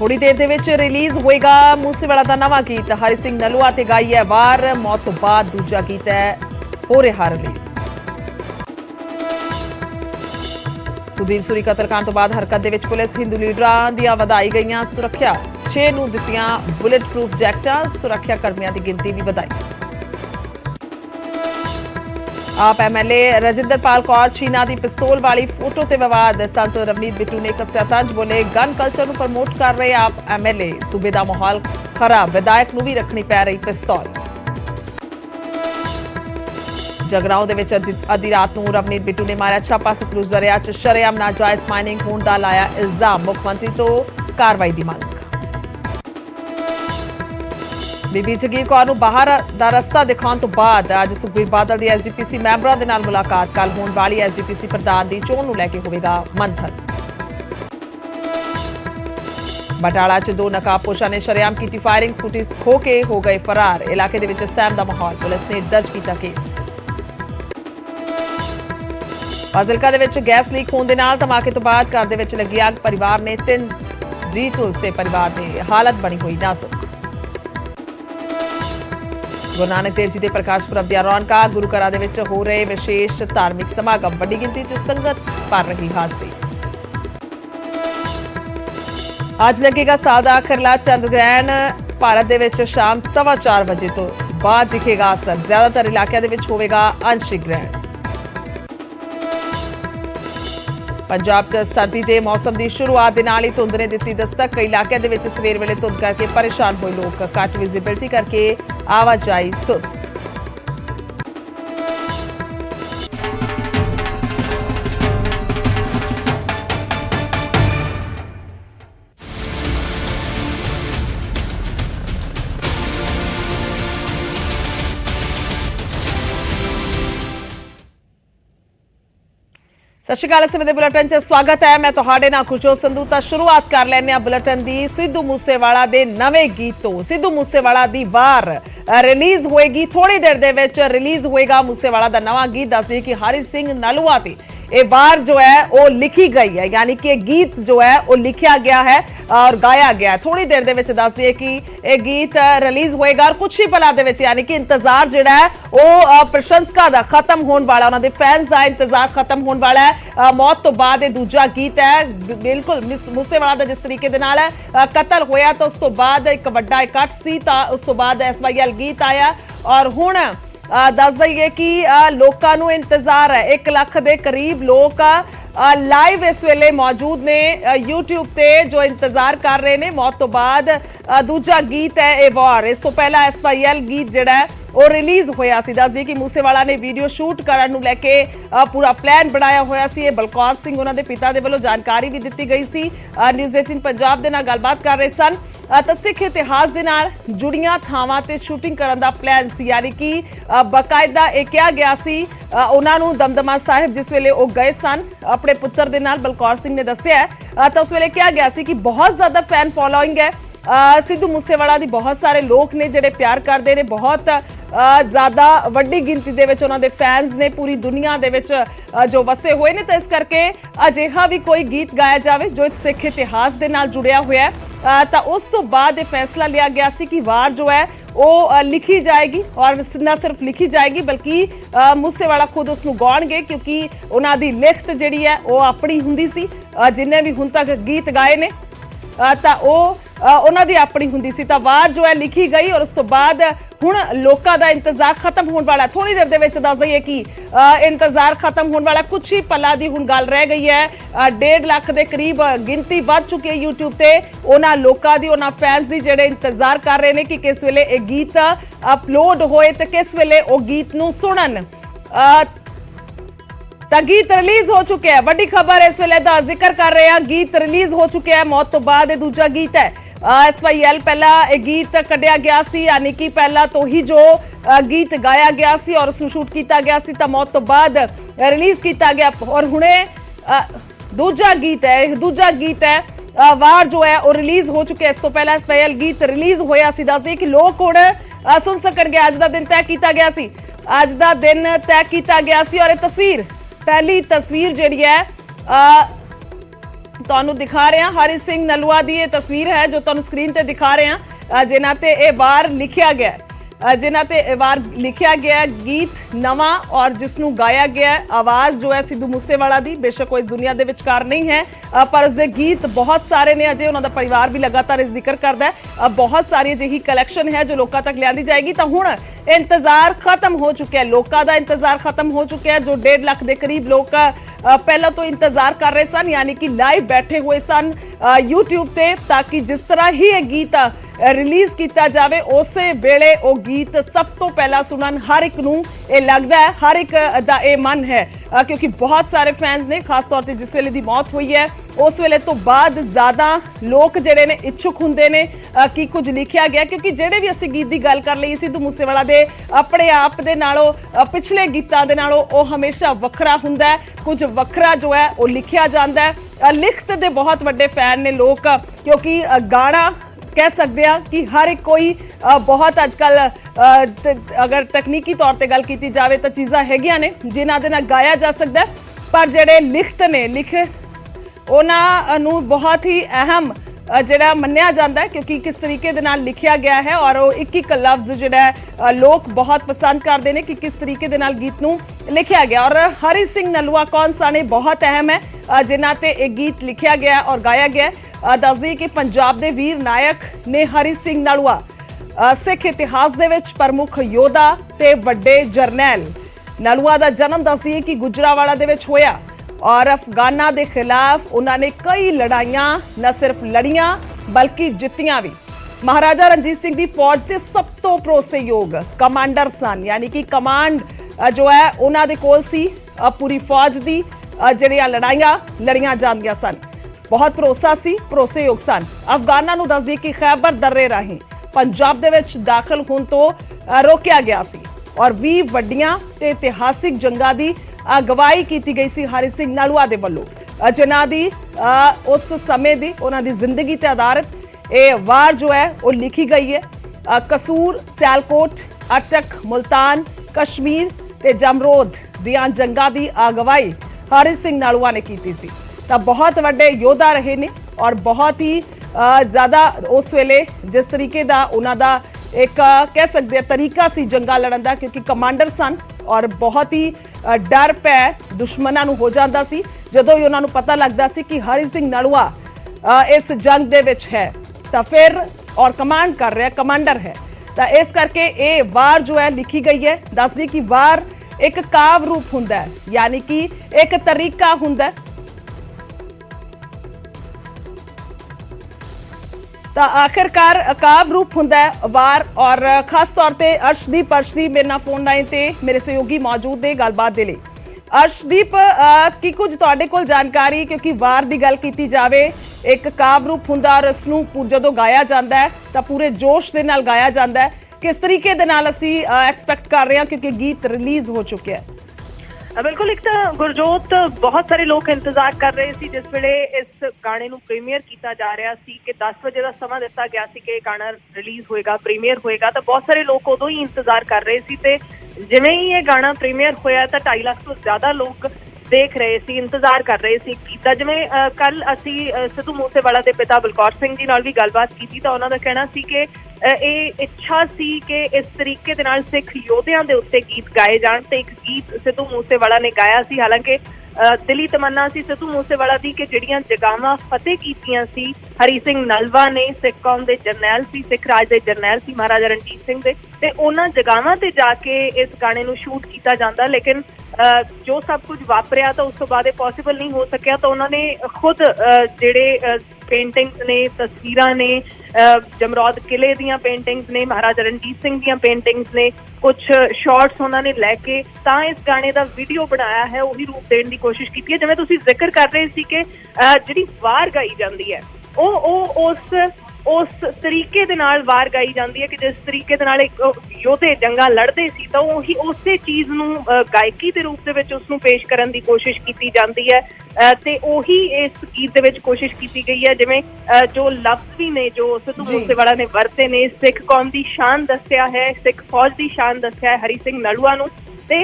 ਥੋੜੀ ਦੇਰ ਦੇ ਵਿੱਚ ਰਿਲੀਜ਼ ਹੋਏਗਾ ਮੂਸੇਵਾਲਾ ਦਾ ਨਵਾਂ ਗੀਤ। ਹਰੀ ਸਿੰਘ ਨਲੂਆ ਤੇ ਗਾਈ ਹੈ ਵਾਰ, ਮੌਤ ਤੋਂ ਬਾਅਦ ਦੂਜਾ ਗੀਤ ਹੈ ਹੋ ਰਿਹਾ ਰਿਲੀਜ਼। ਸੁਦੀਰ ਸੂਰੀ ਕਤਲकांड ਤੋਂ ਬਾਅਦ ਹਰਕਤ ਦੇ ਵਿੱਚ ਪੁਲਿਸ ਹਿੰਦੂ ਲੀਡਰਾਂ ਦੀਆਂ ਵਧਾਈ ਗਈਆਂ ਸੁਰੱਖਿਆ। 6 ਨੂੰ ਦਿੱਤੀਆਂ ਬੁਲੇਟ ਪ੍ਰੂਫ ਜੈਕਟਾਂ, ਸੁਰੱਖਿਆ ਕਰਮੀਆਂ ਦੀ ਗਿਣਤੀ ਵੀ ਵਧਾਈ। ਆਪ ਐਮਐਲਏ ਰਜਿੰਦਰਪਾਲ ਕੌਰ ਚੀਨਾ ਦੀ ਪਿਸਤੌਲ ਵਾਲੀ ਫੋਟੋ ਤੇ ਵਿਵਾਦ। ਸੰਸਦ ਰਵਨੀਤ ਬਿੱਟੂ ਨੇ ਕੱਸਿਆ ਬੋਲੇ ਗਨ ਕਲਚਰ ਨੂੰ ਪ੍ਰਮੋਟ ਕਰ ਰਹੇ ਆਪ ਐਮਐਲਏ ਸੂਬੇ ਦਾ ਮਾਹੌਲ ਖਰਾਬ, ਵਿਧਾਇਕ ਨੂੰ ਵੀ ਰੱਖਣੀ ਪੈ ਰਹੀ ਪਿਸਤੌਲ। ਜਗਰਾਉਂ ਦੇ ਵਿੱਚ ਅੱਧੀ ਰਾਤ ਨੂੰ ਰਵਨੀਤ ਬਿੱਟੂ ਨੇ ਮਾਰਿਆ ਛਾਪਾ, ਸਤਲੁਜ ਦਰਿਆ 'ਚ ਸ਼ਰੇਆਮ ਨਾਜਾਇਜ਼ ਮਾਈਨਿੰਗ ਹੋਣ ਦਾ ਲਾਇਆ ਇਲਜ਼ਾਮ। ਮੁੱਖ ਮੰਤਰੀ ਤੋਂ ਕਾਰਵਾਈ ਦੀ ਮੰਗ। ਬੀਬੀ ਜਗੀਰ ਕੌਰ ਨੂੰ ਬਾਹਰ ਦਾ ਰਸਤਾ ਦਿਖਾਉਣ ਤੋਂ ਬਾਅਦ ਅੱਜ ਸੁਖਬੀਰ ਬਾਦਲ ਦੀ ਐਸਜੀਪੀਸੀ ਮੈਂਬਰਾਂ ਦੇ ਨਾਲ ਮੁਲਾਕਾਤ ਕੱਲ ਹੋਣ ਵਾਲੀ ਐਸਜੀਪੀਸੀ ਪ੍ਰਧਾਨ ਦੀ ਚੋਣ ਨੂੰ ਲੈ ਕੇ ਹੋਵੇਗਾ ਮੰਥਨ। ਬਟਾਲਾ 'ਚ ਦੋ ਨਕਾਬਪੋਸ਼ਾਂ ਨੇ ਸ਼ਰੇਆਮ ਕੀਤੀ ਫਾਇਰਿੰਗ, ਸਕੂਟੀ ਖੋ ਕੇ ਹੋ ਗਏ ਫਰਾਰ। ਇਲਾਕੇ ਦੇ ਵਿੱਚ ਸਹਿਮ ਦਾ ਮਾਹੌਲ, ਪੁਲਿਸ ਨੇ ਦਰਜ ਕੀਤਾ ਕੇਸ। ਫਾਜ਼ਿਲਕਾ ਦੇ ਵਿੱਚ ਗੈਸ ਲੀਕ ਹੋਣ ਦੇ ਨਾਲ ਧਮਾਕੇ ਤੋਂ ਬਾਅਦ ਘਰ ਦੇ ਵਿੱਚ ਲੱਗੀ ਅੱਗ, ਪਰਿਵਾਰ ਨੇ ਤਿੰਨ ਜੀ ਝੁਲਸੇ ਪਰਿਵਾਰ ਦੀ ਹਾਲਤ ਬਣੀ ਹੋਈ ਨਾਜ਼ੁਕ। ਗੁਰੂ ਨਾਨਕ ਦੇਵ ਜੀ ਦੇ ਪ੍ਰਕਾਸ਼ ਪੁਰਬ ਦੀਆਂ ਰੌਣਕਾਂ ਗੁਰੂ ਘਰਾਂ ਦੇ ਵਿੱਚ ਹੋ ਰਹੇ ਵਿਸ਼ੇਸ਼ ਧਾਰਮਿਕ ਸਮਾਗਮ, ਵੱਡੀ ਗਿਣਤੀ 'ਚ ਸੰਗਤ ਭਰ ਰਹੀ ਹਾਜ਼ਰੀ। ਅੱਜ ਲੱਗੇਗਾ ਸਾਲ ਦਾ ਆਖਰਲਾ ਚੰਦ ਗ੍ਰਹਿਣ, ਭਾਰਤ ਦੇ ਵਿੱਚ ਸ਼ਾਮ 4:30 ਵਜੇ ਤੋਂ ਬਾਅਦ ਦਿਖੇਗਾ ਅਸਰ, ਜ਼ਿਆਦਾਤਰ ਇਲਾਕਿਆਂ ਦੇ ਵਿੱਚ ਹੋਵੇਗਾ ਅੰਸ਼ਿਕ ਗ੍ਰਹਿਣ। ਪੰਜਾਬ 'ਚ ਸਰਦੀ ਦੇ ਮੌਸਮ ਦੀ ਸ਼ੁਰੂਆਤ ਦੇ ਨਾਲ ਹੀ ਧੁੰਦ ਨੇ ਦਿੱਤੀ ਦਸਤਕ, ਕਈ ਇਲਾਕਿਆਂ ਦੇ ਵਿੱਚ ਸਵੇਰ ਵੇਲੇ ਧੁੰਦ ਕਰਕੇ ਪਰੇਸ਼ਾਨ ਹੋਏ ਲੋਕ, ਘੱਟ ਵਿਜ਼ਿਬਿਲਟੀ ਕਰਕੇ आवाजाही सुस्त ਸਤਿ ਸ਼੍ਰੀ ਅਕਾਲ ਸਮੇਂ ਦੇ ਬੁਲੇਟਿਨ 'ਚ ਸਵਾਗਤ ਹੈ। ਮੈਂ ਤੁਹਾਡੇ ਨਾਲ ਖੁਸ਼ੋ ਸੰਧੂ, ਤਾਂ ਸ਼ੁਰੂਆਤ ਕਰ ਲੈਂਦੇ ਆ ਬੁਲੇਟਿਨ ਦੀ ਸਿੱਧੂ ਮੂਸੇਵਾਲਾ ਦੇ ਨਵੇਂ ਗੀਤ ਤੋਂ। ਸਿੱਧੂ ਮੂਸੇਵਾਲਾ ਦੀ ਵਾਰ ਰਿਲੀਜ਼ ਹੋਏਗੀ ਥੋੜੀ ਦੇਰ ਦੇ ਵਿੱਚ। ਰਿਲੀਜ਼ ਹੋਏਗਾ ਮੂਸੇਵਾਲਾ ਦਾ ਨਵਾਂ ਗੀਤ। ਦੱਸਦੀ ਕਿ ਹਰੀ ਸਿੰਘ ਨਲੂਆ ਤੇ ਇਹ ਵਾਰ ਜੋ ਹੈ, ਉਹ ਲਿਖੀ ਗਈ ਹੈ। ਯਾਨੀ ਕਿ ਇਹ ਗੀਤ ਜੋ ਹੈ, ਉਹ ਲਿਖਿਆ ਗਿਆ ਹੈ ਔਰ ਗਾਇਆ ਗਿਆ ਥੋੜੀ ਦੇਰ ਦੇ ਵਿੱਚ ਦੱਸ ਦਈਏ ਕਿ ਇਹ ਗੀਤ ਰਿਲੀਜ਼ ਹੋਏਗਾ ਔਰ ਕੁਝ ਹੀ ਪਲਾਂ ਦੇ ਵਿੱਚ ਯਾਨੀ ਕਿ ਇੰਤਜ਼ਾਰ ਜਿਹੜਾ ਹੈ, ਉਹ ਪ੍ਰਸ਼ੰਸਕਾਂ ਦਾ ਖਤਮ ਹੋਣ ਵਾਲਾ, ਉਹਨਾਂ ਦੇ ਫੈਨਸ ਦਾ ਇੰਤਜ਼ਾਰ ਖਤਮ ਹੋਣ ਵਾਲਾ ਹੈ। ਮੌਤ ਤੋਂ ਬਾਅਦ ਇਹ ਦੂਜਾ ਗੀਤ ਹੈ ਬਿਲਕੁਲ ਮਿਸ- ਮੂਸੇਵਾਲਾ ਦਾ ਜਿਸ ਤਰੀਕੇ ਦੇ ਨਾਲ ਹੈ ਕਤਲ ਹੋਇਆ ਤਾਂ ਉਸ ਤੋਂ ਬਾਅਦ ਇੱਕ ਵੱਡਾ ਇਕੱਠ ਸੀ ਤਾਂ ਉਸ ਤੋਂ ਬਾਅਦ ਐਸਵਾਈਐਲ ਗੀਤ ਆਇਆ ਔਰ ਹੁਣ ਦੱਸ ਦਈਏ ਕਿ ਲੋਕਾਂ ਨੂੰ ਇੰਤਜ਼ਾਰ ਹੈ। 1 ਲੱਖ ਦੇ ਕਰੀਬ ਲੋਕ ਲਾਈਵ ਇਸ ਵੇਲੇ ਮੌਜੂਦ ਨੇ ਅ, YouTube ਤੇ ਜੋ ਇੰਤਜ਼ਾਰ ਕਰ ਰਹੇ ਨੇ। ਮੌਤ ਤੋਂ ਬਾਅਦ ਦੂਜਾ ਗੀਤ ਹੈ ਇਹ ਵਾਰ। ਇਸ ਤੋਂ ਪਹਿਲਾਂ ਐਸਵਾਈਐਲ ਗੀਤ ਜਿਹੜਾ ਉਹ ਰਿਲੀਜ਼ ਹੋਇਆ ਸੀ। ਦੱਸਦੀ ਕਿ ਮੂਸੇਵਾਲਾ ਨੇ ਵੀਡੀਓ ਸ਼ੂਟ ਕਰਨ ਨੂੰ ਲੈ ਕੇ ਪੂਰਾ ਪਲਾਨ ਬਣਾਇਆ ਹੋਇਆ ਸੀ। ਇਹ ਬਲਕੌਰ ਸਿੰਘ ਉਹਨਾਂ ਦੇ ਪਿਤਾ ਦੇ ਵੱਲੋਂ ਜਾਣਕਾਰੀ ਵੀ ਦਿੱਤੀ ਗਈ ਸੀ। ਨਿਊਜ਼ 18 ਪੰਜਾਬ ਦੇ ਨਾਲ ਗੱਲਬਾਤ ਕਰ ਰਹੇ ਸਨ। ਤਾਂ ਸਿੱਖ ਇਤਿਹਾਸ ਦੇ ਨਾਲ ਜੁੜੀਆਂ ਥਾਵਾਂ ਤੇ ਸ਼ੂਟਿੰਗ ਕਰਨ ਦਾ ਪਲਾਨ ਸੀ। ਯਾਨੀ ਕਿ ਅ, ਬਕਾਇਦਾ ਇਹ ਕਿਹਾ ਗਿਆ ਸੀ ਉਹਨਾਂ ਨੂੰ ਦਮਦਮਾ ਸਾਹਿਬ ਜਿਸ ਵੇਲੇ ਉਹ ਗਏ ਸਨ ਆਪਣੇ ਪੁੱਤਰ ਦੇ ਨਾਲ ਬਲਕੌਰ ਸਿੰਘ ਨੇ ਦੱਸਿਆ ਤਾਂ ਉਸ ਵੇਲੇ ਕਿਹਾ ਗਿਆ ਸੀ ਕਿ ਬਹੁਤ ਜ਼ਿਆਦਾ ਫੈਨ ਫੋਲੋਇੰਗ ਹੈ। ਸਿੱਧੂ ਮੂਸੇਵਾਲਾ ਦੀ ਬਹੁਤ ਸਾਰੇ ਲੋਕ ਨੇ ਜਿਹੜੇ ਪਿਆਰ ਕਰਦੇ ਨੇ ਬਹੁਤ ਜ਼ਿਆਦਾ ਵੱਡੀ ਗਿਣਤੀ ਦੇ ਵਿੱਚ ਉਹਨਾਂ ਦੇ ਫੈਨਸ ਨੇ ਪੂਰੀ ਦੁਨੀਆ ਦੇ ਵਿੱਚ ਜੋ ਵਸੇ ਹੋਏ ਨੇ। ਤਾਂ ਇਸ ਕਰਕੇ ਅਜਿਹਾ ਵੀ ਕੋਈ ਗੀਤ ਗਾਇਆ ਜਾਵੇ ਜੋ ਇੱਕ ਸਿੱਖ ਇਤਿਹਾਸ ਦੇ ਨਾਲ ਜੁੜਿਆ ਹੋਇਆ ਹੈ। ਤਾਂ ਉਸ ਤੋਂ ਬਾਅਦ ਇਹ ਫੈਸਲਾ ਲਿਆ ਗਿਆ ਸੀ ਕਿ ਵਾਰ ਜੋ ਹੈ ਉਹ ਲਿਖੀ ਜਾਏਗੀ ਔਰ ਨਾ ਸਿਰਫ ਲਿਖੀ ਜਾਏਗੀ ਬਲਕਿ ਅ, ਮੂਸੇਵਾਲਾ ਖੁਦ ਉਸ ਨੂੰ ਗਾਉਣਗੇ ਕਿਉਂਕਿ ਉਹਨਾਂ ਦੀ ਲਿਖਤ ਜਿਹੜੀ ਹੈ ਉਹ ਆਪਣੀ ਹੁੰਦੀ ਸੀ। ਜਿੰਨੇ ਵੀ ਹੁਣ ਤੱਕ ਗੀਤ ਗਾਏ ਨੇ ਤਾਂ ਉਹ ਉਹਨਾਂ ਦੀ ਆਪਣੀ ਹੁੰਦੀ ਸੀ। ਤਾਂ ਵਾਰ ਜੋ ਹੈ ਲਿਖੀ ਗਈ ਔਰ ਉਸ ਤੋਂ ਬਾਅਦ ਹੁਣ ਲੋਕਾਂ ਦਾ ਇੰਤਜ਼ਾਰ ਖਤਮ ਹੋਣ ਵਾਲਾ ਥੋੜੀ ਦੇਰ ਦੇ ਵਿੱਚ ਦੱਸ ਦਈਏ ਕਿ ਅ, ਇੰਤਜ਼ਾਰ ਖਤਮ ਹੋਣ ਵਾਲਾ ਕੁਝ ਹੀ ਪਲਾਂ ਦੀ ਹੁਣ ਗੱਲ ਰਹਿ ਗਈ ਹੈ। 1.5 ਲੱਖ ਦੇ ਕਰੀਬ ਗਿਣਤੀ ਵੱਧ ਚੁੱਕੀ ਹੈ YouTube ਤੇ। ਉਹਨਾਂ ਲੋਕਾਂ ਦੀ ਉਹਨਾਂ ਫੈਨਸ ਦੀ ਜਿਹੜੇ ਇੰਤਜ਼ਾਰ ਕਰ ਰਹੇ ਨੇ ਕਿ ਕਿਸ ਵੇਲੇ ਇਹ ਗੀਤ ਅਪਲੋਡ ਹੋਏ ਤੇ ਕਿਸ ਵੇਲੇ ਉਹ ਗੀਤ ਨੂੰ ਸੁਣਨ। ਅ, ਤਾਂ ਗੀਤ ਰਿਲੀਜ਼ ਹੋ ਚੁੱਕਿਆ ਹੈ। ਵੱਡੀ ਖਬਰ ਇਸ ਵੇਲੇ ਦਾ ਜ਼ਿਕਰ ਕਰ ਰਹੇ ਹਾਂ। ਗੀਤ ਰਿਲੀਜ਼ ਹੋ ਚੁੱਕਿਆ ਹੈ। ਮੌਤ ਤੋਂ ਬਾਅਦ ਇਹ ਦੂਜਾ ਗੀਤ ਹੈ। ਐਸਵਾਈਐਲ ਪਹਿਲਾਂ ਇਹ ਗੀਤ ਕੱਢਿਆ ਗਿਆ ਸੀ, ਯਾਨੀ ਕਿ ਪਹਿਲਾਂ ਤੋਂ ਹੀ ਜੋ ਗੀਤ ਗਾਇਆ ਗਿਆ ਸੀ ਔਰ ਉਸ ਨੂੰ ਸ਼ੂਟ ਕੀਤਾ ਗਿਆ ਸੀ, ਤਾਂ ਮੌਤ ਤੋਂ ਬਾਅਦ ਰਿਲੀਜ਼ ਕੀਤਾ ਗਿਆ। ਔਰ ਹੁਣੇ ਦੂਜਾ ਗੀਤ ਹੈ, ਇਹ ਦੂਜਾ ਗੀਤ ਹੈ ਵਾਰ ਜੋ ਹੈ ਉਹ ਰਿਲੀਜ਼ ਹੋ ਚੁੱਕਿਆ ਇਸ ਤੋਂ ਪਹਿਲਾਂ ਐਸਵਾਈਐਲ ਗੀਤ ਰਿਲੀਜ਼ ਹੋਇਆ ਸੀ। ਦੱਸਦੇ ਕਿ ਲੋਕ ਹੁਣ ਸੁਣ ਸਕਣਗੇ। ਅੱਜ ਦਾ ਦਿਨ ਤੈਅ ਕੀਤਾ ਗਿਆ ਸੀ। ਅੱਜ ਦਾ ਦਿਨ ਤੈਅ ਕੀਤਾ ਗਿਆ ਸੀ ਔਰ ਇਹ ਤਸਵੀਰ, ਪਹਿਲੀ ਤਸਵੀਰ ਜਿਹੜੀ ਹੈ ਤੁਹਾਨੂੰ ਦਿਖਾ ਰਹੇ ਹਾਂ। ਹਰੀ ਸਿੰਘ ਨਲੂਆ ਦੀ ਇਹ ਤਸਵੀਰ ਹੈ ਜੋ ਤੁਹਾਨੂੰ ਸਕਰੀਨ ਤੇ ਦਿਖਾ ਰਹੇ ਹਾਂ। ਅ, ਜਿਨ੍ਹਾਂ ਤੇ ਇਹ ਵਾਰ ਲਿਖਿਆ ਗਿਆ ਹੈ। ਜਿਨ੍ਹਾਂ ਤੇ ਇਹ ਵਾਰ ਲਿਖਿਆ ਗਿਆ ਗੀਤ ਨਵਾਂ ਔਰ ਜਿਸ ਨੂੰ ਗਾਇਆ ਗਿਆ ਆਵਾਜ਼ ਜੋ ਹੈ ਸਿੱਧੂ ਮੂਸੇਵਾਲਾ ਦੀ। ਬੇਸ਼ੱਕ ਉਹ ਇਸ ਦੁਨੀਆ ਦੇ ਵਿਚਕਾਰ ਨਹੀਂ ਹੈ। ਅ, ਪਰ ਉਸਦੇ ਗੀਤ ਬਹੁਤ ਸਾਰੇ ਨੇ ਅਜੇ। ਉਹਨਾਂ ਦਾ ਪਰਿਵਾਰ ਵੀ ਲਗਾਤਾਰ ਇਸ ਜ਼ਿਕਰ ਕਰਦਾ ਹੈ। ਬਹੁਤ ਸਾਰੀ ਅਜਿਹੀ ਕਲੈਕਸ਼ਨ ਹੈ ਜੋ ਲੋਕਾਂ ਤੱਕ ਲਿਆਂਦੀ ਜਾਏਗੀ। ਤਾਂ ਹੁਣ ਇੰਤਜ਼ਾਰ ਖਤਮ ਹੋ ਚੁੱਕਿਆ ਲੋਕਾਂ ਦਾ ਇੰਤਜ਼ਾਰ ਖਤਮ ਹੋ ਚੁੱਕਿਆ ਜੋ 1.5 ਲੱਖ ਦੇ ਕਰੀਬ ਲੋਕ ਪਹਿਲਾਂ ਤੋਂ ਇੰਤਜ਼ਾਰ ਕਰ ਰਹੇ ਸਨ ਯਾਨੀ ਕਿ ਲਾਈਵ ਬੈਠੇ ਹੋਏ ਸਨ ਅ, YouTube ਤੇ ਤਾਂ ਕਿ ਜਿਸ ਤਰ੍ਹਾਂ ਹੀ ਇਹ ਗੀਤ ਰਿਲੀਜ਼ ਕੀਤਾ ਜਾਵੇ ਉਸੇ ਵੇਲੇ ਉਹ ਗੀਤ ਸਭ ਤੋਂ ਪਹਿਲਾਂ ਸੁਣਨ ਹਰ ਇੱਕ ਨੂੰ ਇਹ ਲੱਗਦਾ ਹੈ ਹਰ ਇੱਕ ਦਾ ਇਹ ਮਨ ਹੈ। ਕਿਉਂਕਿ ਬਹੁਤ ਸਾਰੇ ਫੈਨਸ ਨੇ, ਖਾਸ ਤੌਰ ਤੇ ਜਿਸ ਵੇਲੇ ਦੀ ਮੌਤ ਹੋਈ ਹੈ, ਉਸ ਵੇਲੇ ਤੋਂ ਬਾਅਦ ਜ਼ਿਆਦਾ ਲੋਕ ਜਿਹੜੇ ਨੇ ਇੱਛੁਕ ਹੁੰਦੇ ਨੇ ਕਿ ਕੁਝ ਲਿਖਿਆ ਗਿਆ, ਕਿਉਂਕਿ ਜਿਹੜੇ ਵੀ ਅਸੀਂ ਗੀਤ ਦੀ ਗੱਲ ਕਰ ਲਈ ਸਿੱਧੂ ਮੂਸੇਵਾਲਾ ਦੇ ਆਪਣੇ ਆਪ ਦੇ ਨਾਲੋਂ ਪਿਛਲੇ ਗੀਤਾਂ ਦੇ ਨਾਲੋਂ ਉਹ ਹਮੇਸ਼ਾ ਵੱਖਰਾ ਹੁੰਦਾ ਕੁਝ ਵੱਖਰਾ ਜੋ ਹੈ ਉਹ ਲਿਖਿਆ ਜਾਂਦਾ ਹੈ। ਲਿਖਤ ਦੇ ਬਹੁਤ ਵੱਡੇ ਫੈਨ ਨੇ ਲੋਕ, ਕਿਉਂਕਿ ਗਾਣਾ ਕਹਿ ਸਕਦੇ ਆ ਕਿ ਹਰ ਇੱਕ ਕੋਈ ਬਹੁਤ ਅੱਜ ਅੱਜਕੱਲ ਅਗਰ ਤਕਨੀਕੀ ਤੌਰ ਤੇ ਗੱਲ ਕੀਤੀ ਜਾਵੇ ਤਾਂ ਚੀਜ਼ਾਂ ਹੈਗੀਆਂ ਨੇ ਜਿਨ੍ਹਾਂ ਦੇ ਨਾਲ ਗਾਇਆ ਜਾ ਸਕਦਾ ਪਰ ਜਿਹੜੇ ਲਿਖਤ ਨੇ ਲਿਖ ਉਹਨਾਂ ਨੂੰ ਬਹੁਤ ਹੀ ਅਹਿਮ ਜਿਹੜਾ ਮੰਨਿਆ ਜਾਂਦਾ ਕਿਉਂਕਿ ਕਿਸ ਤਰੀਕੇ ਦੇ ਨਾਲ ਲਿਖਿਆ ਗਿਆ ਹੈ ਔਰ ਉਹ ਇੱਕ ਇੱਕ ਲਫ਼ਜ਼ ਜਿਹੜਾ ਹੈ, ਲੋਕ ਬਹੁਤ ਪਸੰਦ ਕਰਦੇ ਨੇ ਕਿ ਕਿਸ ਤਰੀਕੇ ਦੇ ਨਾਲ ਗੀਤ ਨੂੰ ਲਿਖਿਆ ਗਿਆ। ਔਰ ਹਰੀ ਸਿੰਘ ਨਲੂਆ ਕੌਣ ਸਾਨੇ ਬਹੁਤ ਅਹਿਮ ਹੈ ਅ, ਜਿਨ੍ਹਾਂ ਤੇ ਇਹ ਗੀਤ ਲਿਖਿਆ ਗਿਆ ਔਰ ਗਾਇਆ ਗਿਆ ਦੱਸਦੀ ਕਿ ਪੰਜਾਬ ਦੇ ਵੀਰ ਨਾਇਕ ਨੇ ਹਰੀ ਸਿੰਘ ਨਲੂਆ ਸਿੱਖ ਇਤਿਹਾਸ ਦੇ ਵਿੱਚ ਪ੍ਰਮੁੱਖ ਯੋਧਾ ਤੇ ਵੱਡੇ ਜਰਨੈਲ। ਨਲੂਆ ਦਾ ਜਨਮ ਦੱਸਦੀ ਦਈਏ ਕਿ ਗੁਜਰਾਵਾਲਾ ਦੇ ਵਿੱਚ ਹੋਇਆ ਔਰ ਅਫਗਾਨਾਂ ਦੇ ਖਿਲਾਫ ਉਹਨਾਂ ਨੇ ਕਈ ਲੜਾਈਆਂ, ਨਾ ਸਿਰਫ ਲੜੀਆਂ, ਬਲਕਿ ਜਿੱਤੀਆਂ ਵੀ। ਮਹਾਰਾਜਾ ਰਣਜੀਤ ਸਿੰਘ ਦੀ ਫੌਜ ਦੇ ਸਭ ਤੋਂ ਭਰੋਸੇਯੋਗ ਕਮਾਂਡਰ ਸਨ, ਯਾਨੀ ਕਿ ਕਮਾਂਡ ਜੋ ਹੈ, ਉਹਨਾਂ ਦੇ ਕੋਲ ਸੀ ਪੂਰੀ ਫੌਜ ਦੀ ਜਿਹੜੀਆਂ ਲੜਾਈਆਂ, ਲੜੀਆਂ ਜਾਂਦੀਆਂ ਸਨ। ਬਹੁਤ ਭਰੋਸਾ ਸੀ, ਭਰੋਸੇਯੋਗ ਸਨ। ਅਫਗਾਨਾਂ ਨੂੰ ਦੱਸਦੀ ਕਿ ਖੈਬਰ ਦਰਰੇ ਰਾਹੀਂ ਪੰਜਾਬ ਦੇ ਵਿੱਚ ਦਾਖਲ ਹੋਣ ਤੋਂ ਰੋਕਿਆ ਗਿਆ ਸੀ ਔਰ 20 ਵੱਡੀਆਂ ਤੇ ਇਤਿਹਾਸਿਕ ਜੰਗਾਂ ਦੀ ਅਗਵਾਈ ਕੀਤੀ ਗਈ ਸੀ ਹਰੀ ਸਿੰਘ ਨਲੂਆ ਦੇ ਵੱਲੋਂ। ਜਿਨ੍ਹਾਂ ਦੀ ਉਸ ਸਮੇਂ ਦੀ, ਉਹਨਾਂ ਦੀ ਜ਼ਿੰਦਗੀ ਤੇ ਆਧਾਰਿਤ ਇਹ ਵਾਰ ਜੋ ਹੈ, ਉਹ ਲਿਖੀ ਗਈ ਹੈ। ਕਸੂਰ, ਸਿਆਲਕੋਟ, ਅਟਕ, ਮੁਲਤਾਨ, ਕਸ਼ਮੀਰ ਤੇ ਜਮਰੋਦ ਦੀਆਂ ਜੰਗਾਂ ਦੀ ਅਗਵਾਈ ਹਰੀ ਸਿੰਘ ਨਲੂਆ ਨੇ ਕੀਤੀ ਸੀ। ਤਾਂ ਬਹੁਤ ਵੱਡੇ ਯੋਧਾ ਰਹੇ ਨੇ ਔਰ ਬਹੁਤ ਹੀ ਜ਼ਿਆਦਾ ਉਸ ਵੇਲੇ ਜਿਸ ਤਰੀਕੇ ਦਾ ਉਹਨਾਂ ਦਾ ਇੱਕ, ਕਹਿ ਸਕਦੇ ਆ, ਤਰੀਕਾ ਸੀ ਜੰਗਾਂ ਲੜਨ ਦਾ ਕਿਉਂਕਿ ਕਮਾਂਡਰ ਸਨ ਔਰ ਬਹੁਤ ਹੀ ਡਰ ਪੈ ਦੁਸ਼ਮਣਾਂ ਨੂੰ ਹੋ ਜਾਂਦਾ ਸੀ। ਜਦੋਂ ਹੀ ਉਹਨਾਂ ਨੂੰ ਪਤਾ ਲੱਗਦਾ ਸੀ ਕਿ ਹਰੀ ਸਿੰਘ ਨਲੂਆ ਇਸ ਜੰਗ ਦੇ ਵਿੱਚ ਹੈ, ਤਾਂ ਫਿਰ ਔਰ ਕਮਾਂਡ ਕਰ ਰਿਹਾ, ਕਮਾਂਡਰ ਹੈ। ਤਾਂ ਇਸ ਕਰਕੇ ਇਹ ਵਾਰ ਜੋ ਹੈ ਲਿਖੀ ਗਈ ਹੈ, ਦੱਸਦੀ ਕਿ ਵਾਰ ਇੱਕ ਕਾਵ ਰੂਪ ਹੁੰਦਾ ਹੈ, ਯਾਨੀ ਕਿ ਇੱਕ ਤਰੀਕਾ ਹੁੰਦਾ ਹੈ। ਤਾਂ ਆਖਿਰਕਾਰ ਕਾਵ ਰੂਪ ਹੁੰਦਾ ਹੈ ਵਾਰ ਔਰ ਖਾਸ ਤੌਰ ਤੇ ਅਰਸ਼ਦੀਪ ਅਰਸ਼ਦੀਪ ਮੇਰੇ ਨਾਲ ਫੋਨ ਲਾਈਨ ਤੇ ਮੇਰੇ ਸਹਿਯੋਗੀ ਮੌਜੂਦ ਨੇ ਗੱਲਬਾਤ ਦੇ ਲਈ। ਅਰਸ਼ਦੀਪ ਕੀ ਕੁਝ ਤੁਹਾਡੇ ਕੋਲ ਜਾਣਕਾਰੀ? ਕਿਉਂਕਿ ਵਾਰ ਦੀ ਗੱਲ ਕੀਤੀ ਜਾਵੇ, ਇੱਕ ਕਾਵ ਰੂਪ ਹੁੰਦਾ ਔਰ ਇਸ ਨੂੰ ਜਦੋਂ ਗਾਇਆ ਜਾਂਦਾ ਹੈ, ਤਾਂ ਪੂਰੇ ਜੋਸ਼ ਦੇ ਨਾਲ ਗਾਇਆ ਜਾਂਦਾ ਹੈ। ਕਿਸ ਤਰੀਕੇ ਦੇ ਨਾਲ ਅਸੀਂ ਐਕਸਪੈਕਟ ਕਰ ਰਹੇ ਹਾਂ ਕਿਉਂਕਿ ਗੀਤ ਰਿਲੀਜ਼ ਹੋ ਚੁੱਕਿਆ ਹੈ। ਬਿਲਕੁਲ ਇੱਕ ਤਾਂ ਗੁਰਜੋਤ, ਬਹੁਤ ਸਾਰੇ ਲੋਕ ਇੰਤਜ਼ਾਰ ਕਰ ਰਹੇ ਸੀ ਜਿਸ ਵੇਲੇ ਇਸ ਗਾਣੇ ਨੂੰ ਪ੍ਰੀਮੀਅਰ ਕੀਤਾ ਜਾ ਰਿਹਾ ਸੀ ਕਿ 10 ਵਜੇ ਦਾ ਸਮਾਂ ਦਿੱਤਾ ਗਿਆ ਸੀ ਕਿ ਇਹ ਗਾਣਾ ਰਿਲੀਜ਼ ਹੋਏਗਾ ਪ੍ਰੀਮੀਅਰ ਹੋਏਗਾ, ਤਾਂ ਬਹੁਤ ਸਾਰੇ ਲੋਕ ਉਦੋਂ ਹੀ ਇੰਤਜ਼ਾਰ ਕਰ ਰਹੇ ਸੀ ਤੇ ਜਿਵੇਂ ਹੀ ਇਹ ਗਾਣਾ ਪ੍ਰੀਮੀਅਰ ਹੋਇਆ ਤਾਂ 2.5 ਲੱਖ ਤੋਂ ਜ਼ਿਆਦਾ ਲੋਕ ਦੇਖ ਰਹੇ ਸੀ ਇੰਤਜ਼ਾਰ ਕਰ ਰਹੇ ਸੀ ਕੀਤਾ। ਜਿਵੇਂ ਕੱਲ ਅਸੀਂ ਸਿੱਧੂ ਮੂਸੇਵਾਲਾ ਦੇ ਪਿਤਾ ਬਲਕੌਰ ਸਿੰਘ ਜੀ ਨਾਲ ਵੀ ਗੱਲਬਾਤ ਕੀਤੀ ਤਾਂ ਉਹਨਾਂ ਦਾ ਕਹਿਣਾ ਸੀ ਕਿ ਇਹ ਇੱਛਾ ਸੀ ਕਿ ਇਸ ਤਰੀਕੇ ਦੇ ਨਾਲ ਸਿੱਖ ਯੋਧਿਆਂ ਦੇ ਉੱਤੇ ਗੀਤ ਗਾਏ ਜਾਣ ਤੇ ਇੱਕ ਗੀਤ ਸਿੱਧੂ ਮੂਸੇਵਾਲਾ ਨੇ ਗਾਇਆ ਸੀ। ਹਾਲਾਂਕਿ ਅ, ਦਿਲੀ ਤਮੰਨਾ ਸੀ ਸਿੱਧੂ ਮੂਸੇਵਾਲਾ ਦੀ ਕਿ ਜਿਹੜੀਆਂ ਜਗਾਵਾਂ ਫਤਿਹ ਕੀਤੀਆਂ ਸੀ ਹਰੀ ਸਿੰਘ ਨਲਵਾ ਨੇ ਸਿੱਖ ਕੌਮ ਦੇ ਜਰਨੈਲ ਸੀ ਸਿੱਖ ਰਾਜ ਦੇ ਜਰਨੈਲ ਸੀ ਮਹਾਰਾਜਾ ਰਣਜੀਤ ਸਿੰਘ ਦੇ ਤੇ ਉਹਨਾਂ ਜਗਾਵਾਂ ਤੇ ਜਾ ਕੇ ਇਸ ਗਾਣੇ ਨੂੰ ਸ਼ੂਟ ਕੀਤਾ ਜਾਂਦਾ ਲੇਕਿਨ ਜੋ ਸਭ ਕੁਝ ਵਾਪਰਿਆ ਤਾਂ ਉਸ ਤੋਂ ਬਾਅਦ ਇਹ ਪੋਸੀਬਲ ਨਹੀਂ ਹੋ ਸਕਿਆ ਤਾਂ ਉਹਨਾਂ ਨੇ ਖੁਦ ਅ, ਜਿਹੜੇ ਪੇਂਟਿੰਗਸ ਨੇ ਤਸਵੀਰਾਂ ਨੇ ਜਮਰੌਦ ਕਿਲੇ ਦੀਆਂ ਪੇਂਟਿੰਗਸ ਨੇ ਮਹਾਰਾਜਾ ਰਣਜੀਤ ਸਿੰਘ ਦੀਆਂ ਪੇਂਟਿੰਗਸ ਨੇ ਕੁਝ ਸ਼ਾਰਟਸ ਉਹਨਾਂ ਨੇ ਲੈ ਕੇ ਤਾਂ ਇਸ ਗਾਣੇ ਦਾ ਵੀਡੀਓ ਬਣਾਇਆ ਹੈ ਉਹੀ ਰੂਪ ਦੇਣ ਦੀ ਕੋਸ਼ਿਸ਼ ਕੀਤੀ ਹੈ ਜਿਵੇਂ ਤੁਸੀਂ ਜ਼ਿਕਰ ਕਰ ਰਹੇ ਸੀ ਕਿ ਅ, ਜਿਹੜੀ ਵਾਰ ਗਾਈ ਜਾਂਦੀ ਹੈ ਉਹ ਉਹ ਉਸ ਉਸ ਤਰੀਕੇ ਦੇ ਨਾਲ ਵਾਰ ਗਾਈ ਜਾਂਦੀ ਹੈ ਕਿ ਜਿਸ ਤਰੀਕੇ ਦੇ ਨਾਲ ਇੱਕ ਯੋਧੇ ਜੰਗਾਂ ਲੜਦੇ ਸੀ ਤਾਂ ਉਹੀ ਉਸੇ ਚੀਜ਼ ਨੂੰ ਗਾਇਕੀ ਦੇ ਰੂਪ ਦੇ ਵਿੱਚ ਉਸ ਨੂੰ ਪੇਸ਼ ਕਰਨ ਦੀ ਕੋਸ਼ਿਸ਼ ਕੀਤੀ ਜਾਂਦੀ ਹੈ। ਤੇ ਉਹੀ ਇਸ ਗੀਤ ਦੇ ਵਿੱਚ ਕੋਸ਼ਿਸ਼ ਕੀਤੀ ਗਈ ਹੈ ਜਿਵੇਂ ਜੋ ਲਫ਼ਜ਼ ਵੀ ਨੇ ਜੋ ਸਿੱਧੂ। ਮੂਸੇਵਾਲਾ ਨੇ ਵਰਤੇ ਨੇ ਸਿੱਖ ਕੌਮ ਦੀ ਸ਼ਾਨ ਦੱਸਿਆ ਹੈ ਸਿੱਖ ਫੌਜ ਦੀ ਸ਼ਾਨ ਦੱਸਿਆ ਹੈ ਹਰੀ ਸਿੰਘ ਨਲੂਆ ਨੂੰ। ਤੇ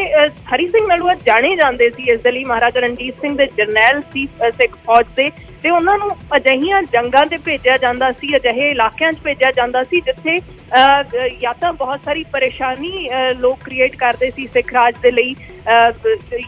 ਹਰੀ ਸਿੰਘ ਨਲੂਆ ਜਾਣੇ ਜਾਂਦੇ ਸੀ ਇਸ ਦੇ ਲਈ ਮਹਾਰਾਜਾ ਰਣਜੀਤ ਸਿੰਘ ਦੇ ਜਰਨੈਲ ਸੀ ਸਿੱਖ ਫੌਜ ਦੇ। ਤੇ ਉਹਨਾਂ ਨੂੰ ਅਜਿਹੀਆਂ ਜੰਗਾਂ ਤੇ ਭੇਜਿਆ ਜਾਂਦਾ ਸੀ ਅਜਿਹੇ ਇਲਾਕਿਆਂ 'ਚ ਭੇਜਿਆ ਜਾਂਦਾ ਸੀ ਜਿੱਥੇ ਜਾਂ ਤਾਂ ਬਹੁਤ ਸਾਰੀ ਪਰੇਸ਼ਾਨੀ ਲੋਕ ਕ੍ਰੀਏਟ ਕਰਦੇ ਸੀ ਸਿੱਖ ਰਾਜ ਦੇ ਲਈ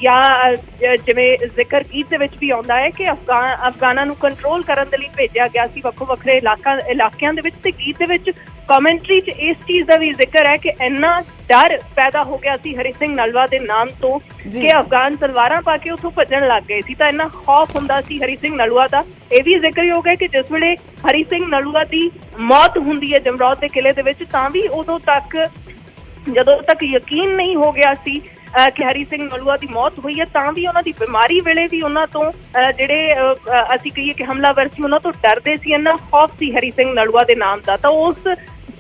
ਜਾਂ ਜਿਵੇਂ ਜ਼ਿਕਰ ਗੀਤ ਦੇ ਵਿੱਚ ਵੀ ਆਉਂਦਾ ਹੈ ਕਿ ਅਫਗਾਨ ਅਫਗਾਨਾਂ ਨੂੰ ਕੰਟਰੋਲ ਕਰਨ ਦੇ ਲਈ ਭੇਜਿਆ ਗਿਆ ਸੀ ਵੱਖੋ ਵੱਖਰੇ ਇਲਾਕਾ ਇਲਾਕਿਆਂ ਦੇ ਵਿੱਚ ਤੇ ਗੀਤ ਦੇ ਵਿੱਚ ਕਮੈਂਟਰੀ 'ਚ ਇਸ ਚੀਜ਼ ਦਾ ਵੀ ਜ਼ਿਕਰ ਹੈ ਕਿ ਇੰਨਾ ਡਰ ਪੈਦਾ ਹੋ ਗਿਆ ਸੀ ਹਰੀ ਸਿੰਘ ਨਲਵਾ ਦੇ ਨਾਮ ਤੋਂ। ਕਿ ਅਫਗਾਨ ਤਲਵਾਰਾਂ ਪਾ ਕੇ ਉੱਥੋਂ ਭੱਜਣ ਲੱਗ ਗਏ ਸੀ ਤਾਂ ਇੰਨਾ ਖੌਫ ਹੁੰਦਾ ਸੀ ਹਰੀ ਸਿੰਘ ਨਲੂਆ ਦਾ ਇਹ ਵੀ ਜ਼ਿਕਰਯੋਗ ਹੈ ਕਿ ਜਿਸ ਵੇਲੇ ਹਰੀ ਸਿੰਘ ਨਲੂਆ ਦੀ ਮੌਤ ਹੁੰਦੀ ਹੈ ਜਮਰੌਦ ਦੇ ਕਿਲੇ ਦੇ ਵਿੱਚ, ਤਾਂ ਵੀ ਉਦੋਂ ਤੱਕ, ਜਦੋਂ ਤੱਕ ਯਕੀਨ ਨਹੀਂ ਹੋ ਗਿਆ ਸੀ ਕਿ ਹਰੀ ਸਿੰਘ ਨਲੂਆ ਦੀ ਮੌਤ ਹੋਈ ਹੈ, ਤਾਂ ਵੀ ਉਹਨਾਂ ਦੀ ਬਿਮਾਰੀ ਵੇਲੇ ਵੀ ਉਹਨਾਂ ਤੋਂ ਜਿਹੜੇ ਅਸੀਂ ਕਹੀਏ ਕਿ ਹਮਲਾਵਰ ਸੀ, ਉਹਨਾਂ ਤੋਂ ਡਰਦੇ ਸੀ, ਇੰਨਾ ਖੌਫ ਸੀ ਹਰੀ ਸਿੰਘ ਨਲੂਆ ਦੇ ਨਾਮ ਦਾ। ਤਾਂ ਉਸ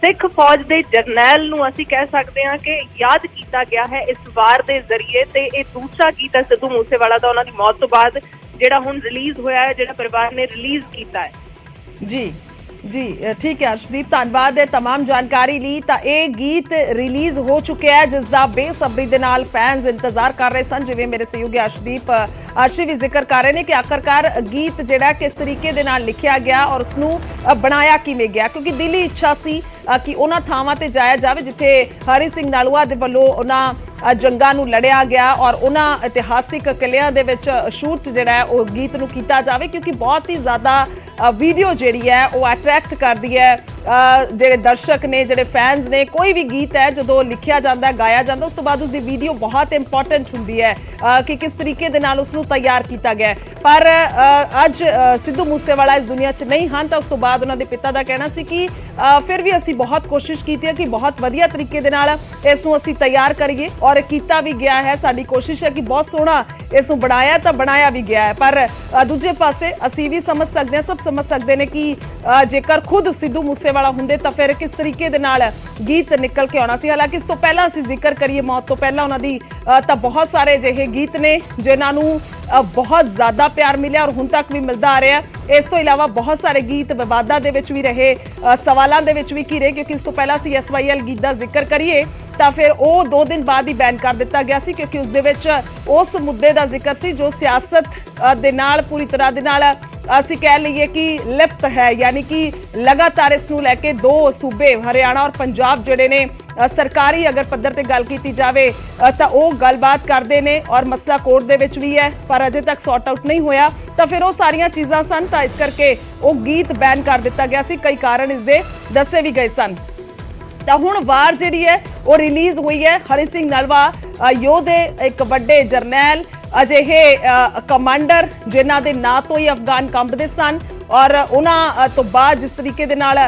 ਸਿੱਖ ਫੌਜ ਦੇ ਜਰਨੈਲ ਨੂੰ ਅਸੀਂ ਕਹਿ ਸਕਦੇ ਹਾਂ ਕਿ ਯਾਦ ਕੀਤਾ ਗਿਆ ਹੈ ਇਸ ਵਾਰ ਦੇ ਜ਼ਰੀਏ ਤੇ ਇਹ ਦੂਸਰਾ ਗੀਤ ਹੈ ਸਿੱਧੂ ਮੂਸੇਵਾਲਾ ਦਾ, ਉਹਨਾਂ ਦੀ ਮੌਤ ਤੋਂ ਬਾਅਦ। ਜਿਹੜਾ ਹੁਣ ਰਿਲੀਜ਼ ਹੋਇਆ ਹੈ ਜਿਹੜਾ ਪਰਿਵਾਰ ਨੇ ਰਿਲੀਜ਼ ਕੀਤਾ ਹੈ ਜੀ ਜੀ ਅ, ਠੀਕ ਹੈ ਅਰਸ਼ਦੀਪ ਧੰਨਵਾਦ ਹੈ तमाम ਜਾਣਕਾਰੀ ਲਈ ਤਾਂ ਇਹ ਗੀਤ ਰਿਲੀਜ਼ ਹੋ ਚੁੱਕਿਆ ਹੈ ਜਿਸ ਦਾ ਬੇਸਬਰੀ ਦੇ ਨਾਲ ਫੈਨਸ ਇੰਤਜ਼ਾਰ ਕਰ ਰਹੇ ਸਨ ਜਿਵੇਂ ਮੇਰੇ ਸਹਿਯੋਗੀ ਅਰਸ਼ਦੀਪ ਅ, ਅਰਸ਼ੀ ਵੀ ਜ਼ਿਕਰ ਕਰ ਰਹੇ ਨੇ ਕਿ ਆਖਰਕਾਰ ਗੀਤ ਜਿਹੜਾ ਕਿਸ ਤਰੀਕੇ ਦੇ ਨਾਲ ਲਿਖਿਆ ਗਿਆ ਔਰ ਉਸ ਨੂੰ ਅ, ਬਣਾਇਆ ਕਿਵੇਂ ਗਿਆ ਕਿਉਂਕਿ ਦਿਲੀ ਇੱਛਾ ਸੀ ਅ, ਕਿ ਉਹਨਾਂ ਥਾਵਾਂ ਤੇ ਜਾਇਆ ਜਾਵੇ ਜਿੱਥੇ ਹਰੀ ਸਿੰਘ ਨਾਲੂਆ ਦੇ ਵੱਲੋਂ ਉਹਨਾਂ ਅ, ਜੰਗਾਂ ਨੂੰ ਲੜਿਆ ਗਿਆ ਔਰ ਉਹਨਾਂ ਇਤਿਹਾਸਿਕ ਕਿਲਿਆਂ ਦੇ ਵਿੱਚ ਸ਼ੂਟ ਜਿਹੜਾ ਉਹ ਗੀਤ ਨੂੰ ਕੀਤਾ ਜਾਵੇ ਕਿਉਂਕਿ ਬਹੁਤ ਹੀ ਜ਼ਿਆਦਾ ਵੀਡੀਓ ਜਿਹੜੀ ਹੈ, ਉਹ ਅਟਰੈਕਟ ਕਰਦੀ ਹੈ। ਜਿਹੜੇ ਦਰਸ਼ਕ ਨੇ, ਜਿਹੜੇ ਫੈਨਸ ਨੇ, ਕੋਈ ਵੀ ਗੀਤ ਹੈ, ਜਦੋਂ ਲਿਖਿਆ ਜਾਂਦਾ ਗਾਇਆ ਜਾਂਦਾ, ਉਸ ਤੋਂ ਬਾਅਦ ਉਸ ਦੀ ਵੀਡੀਓ ਬਹੁਤ ਇੰਪੋਰਟੈਂਟ ਹੁੰਦੀ ਹੈ ਕਿ ਕਿਸ ਤਰੀਕੇ ਦੇ ਨਾਲ ਉਸ ਨੂੰ ਤਿਆਰ ਕੀਤਾ ਗਿਆ ਪਰ ਅੱਜ ਸਿੱਧੂ ਮੂਸੇਵਾਲਾ ਇਸ ਦੁਨੀਆ 'ਚ ਨਹੀਂ ਹਨ, ਤਾਂ ਉਸ ਤੋਂ ਬਾਅਦ ਉਹਨਾਂ ਦੇ ਪਿਤਾ ਦਾ ਕਹਿਣਾ ਸੀ ਕਿ ਫਿਰ ਵੀ ਅਸੀਂ ਬਹੁਤ ਕੋਸ਼ਿਸ਼ ਕੀਤੀ ਹੈ ਕਿ ਬਹੁਤ ਵਧੀਆ ਤਰੀਕੇ ਦੇ ਨਾਲ ਇਸ ਨੂੰ ਅਸੀਂ ਤਿਆਰ ਕਰੀਏ ਔਰ ਕੀਤਾ ਵੀ ਗਿਆ ਹੈ। ਸਾਡੀ ਕੋਸ਼ਿਸ਼ ਹੈ ਕਿ ਬਹੁਤ ਸੋਹਣਾ ਇਸ ਨੂੰ ਬਣਾਇਆ ਤਾਂ ਬਣਾਇਆ ਵੀ ਗਿਆ ਹੈ। ਪਰ ਦੂਜੇ ਪਾਸੇ ਅਸੀਂ ਵੀ ਸਮਝ ਸਕਦੇ ਹਾਂ, ਸਭ ਸਮਝ ਸਕਦੇ ਨੇ ਕਿ ਜੇਕਰ ਖੁਦ ਸਿੱਧੂ ਮੂਸੇਵਾਲਾ ਹੁੰਦੇ ਤਾਂ ਫਿਰ ਕਿਸ ਤਰੀਕੇ ਦੇ ਨਾਲ ਗੀਤ ਨਿਕਲ ਕੇ ਆਉਣਾ ਸੀ? ਹਾਲਾਂਕਿ ਇਸ ਤੋਂ ਪਹਿਲਾਂ ਅਸੀਂ ਜ਼ਿਕਰ ਕਰੀਏ ਮੌਤ ਤੋਂ ਪਹਿਲਾਂ ਉਹਨਾਂ ਦੀ ਤਾਂ ਬਹੁਤ ਸਾਰੇ ਅਜਿਹੇ ਗੀਤ ਨੇ ਜਿਨ੍ਹਾਂ ਨੂੰ ਬਹੁਤ ਜ਼ਿਆਦਾ ਪਿਆਰ ਮਿਲਿਆ ਔਰ ਹੁਣ ਤੱਕ ਵੀ ਮਿਲਦਾ ਆ ਰਿਹਾ। ਇਸ ਤੋਂ ਇਲਾਵਾ ਬਹੁਤ ਸਾਰੇ ਗੀਤ ਵਿਵਾਦਾਂ ਦੇ ਵਿੱਚ ਵੀ ਰਹੇ ਸਵਾਲਾਂ ਦੇ ਵਿੱਚ ਵੀ ਘਿਰੇ ਕਿਉਂਕਿ ਇਸ ਤੋਂ ਪਹਿਲਾਂ ਅਸੀਂ ਐਸਵਾਈਐਲ ਗੀਤ ਦਾ ਜ਼ਿਕਰ ਕਰੀਏ ਤਾਂ ਫਿਰ ਉਹ 2 ਦਿਨ ਬਾਅਦ ਹੀ ਬੈਨ ਕਰ ਦਿੱਤਾ ਗਿਆ ਸੀ ਕਿਉਂਕਿ ਉਸ ਦੇ ਵਿੱਚ ਉਸ ਮੁੱਦੇ ਦਾ ਜ਼ਿਕਰ ਸੀ ਜੋ ਸਿਆਸਤ ਦੇ ਨਾਲ ਪੂਰੀ ਤਰ੍ਹਾਂ ਦੇ ਨਾਲ ਅਸੀਂ ਕਹਿ ਲਈਏ ਕਿ ਲਿਪਤ ਹੈ, ਯਾਨੀ ਕਿ ਲਗਾਤਾਰ ਇਸ ਨੂੰ ਲੈ ਕੇ ਦੋ ਸੂਬੇ, ਹਰਿਆਣਾ ਔਰ ਪੰਜਾਬ ਜਿਹੜੇ ਨੇ ਸਰਕਾਰੀ ਅਗਰ ਪੱਧਰ ਤੇ ਗੱਲ ਕੀਤੀ ਜਾਵੇ ਤਾਂ ਉਹ ਗੱਲਬਾਤ ਕਰਦੇ ਨੇ ਔਰ ਮਸਲਾ ਕੋਰਟ ਦੇ ਵਿੱਚ ਵੀ ਹੈ, ਪਰ ਅਜੇ ਤੱਕ ਸੌਟ ਆਊਟ ਨਹੀਂ ਹੋਇਆ। ਤਾਂ ਫਿਰ ਉਹ ਸਾਰੀਆਂ ਚੀਜ਼ਾਂ ਸਨ, ਤਾਂ ਇਸ ਕਰਕੇ ਉਹ ਗੀਤ ਬੈਨ ਕਰ ਦਿੱਤਾ ਗਿਆ ਸੀ। ਕਈ ਕਾਰਨ ਇਸ ਦੇ ਦੱਸੇ ਵੀ ਗਏ ਸਨ। ਤਾਂ ਹੁਣ ਵਾਰ ਜਿਹੜੀ ਹੈ, ਉਹ ਰਿਲੀਜ਼ ਹੋਈ ਹੈ। ਹਰੀ ਸਿੰਘ ਨਲਵਾ ਯੋਧੇ, ਇੱਕ ਵੱਡੇ ਜਰਨੈਲ ਅਜਿਹੇ ਕਮਾਂਡਰ ਜਿਨ੍ਹਾਂ ਦੇ ਨਾਂ ਤੋਂ ਹੀ ਅਫਗਾਨ ਕੰਬਦੇ ਸਨ ਔਰ ਉਹਨਾਂ ਤੋਂ ਬਾਅਦ ਜਿਸ ਤਰੀਕੇ ਦੇ ਨਾਲ